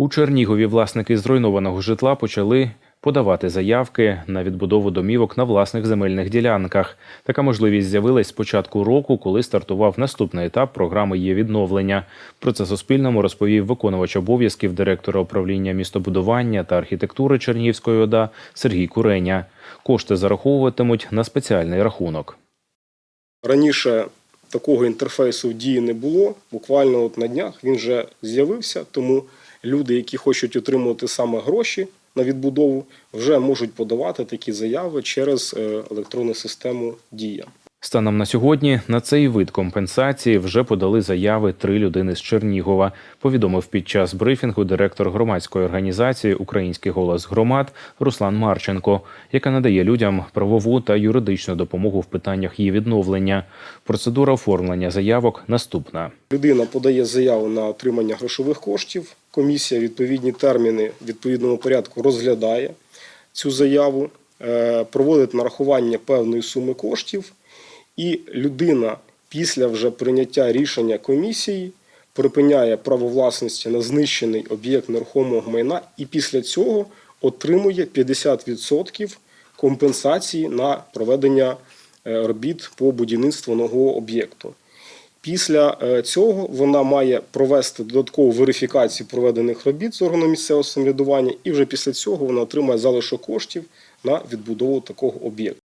У Чернігові власники зруйнованого житла почали подавати заявки на відбудову домівок на власних земельних ділянках. Така можливість з'явилась з початку року, коли стартував наступний етап програми є відновлення. Про це Суспільному розповів виконувач обов'язків директора управління містобудування та архітектури Чернігівської ОДА Сергій Куреня. Кошти зараховуватимуть на спеціальний рахунок. Раніше такого інтерфейсу в дії не було. Буквально от на днях він вже з'явився, тому люди, які хочуть отримувати саме гроші на відбудову, вже можуть подавати такі заяви через е, електронну систему Дія. Станом на сьогодні на цей вид компенсації вже подали заяви три людини з Чернігова. Повідомив під час брифінгу директор громадської організації Український голос громад Руслан Марченко, яка надає людям правову та юридичну допомогу в питаннях її відновлення. Процедура оформлення заявок наступна. Людина подає заяву на отримання грошових коштів. Комісія відповідні терміни в відповідному порядку розглядає цю заяву, проводить нарахування певної суми коштів, і людина після вже прийняття рішення комісії припиняє право власності на знищений об'єкт нерухомого майна і після цього отримує 50% компенсації на проведення е, робіт по будівництву нового об'єкту. Після е, цього вона має провести додаткову верифікацію проведених робіт з органом місцевого самоврядування, і вже після цього вона отримає залишок коштів на відбудову такого об'єкту.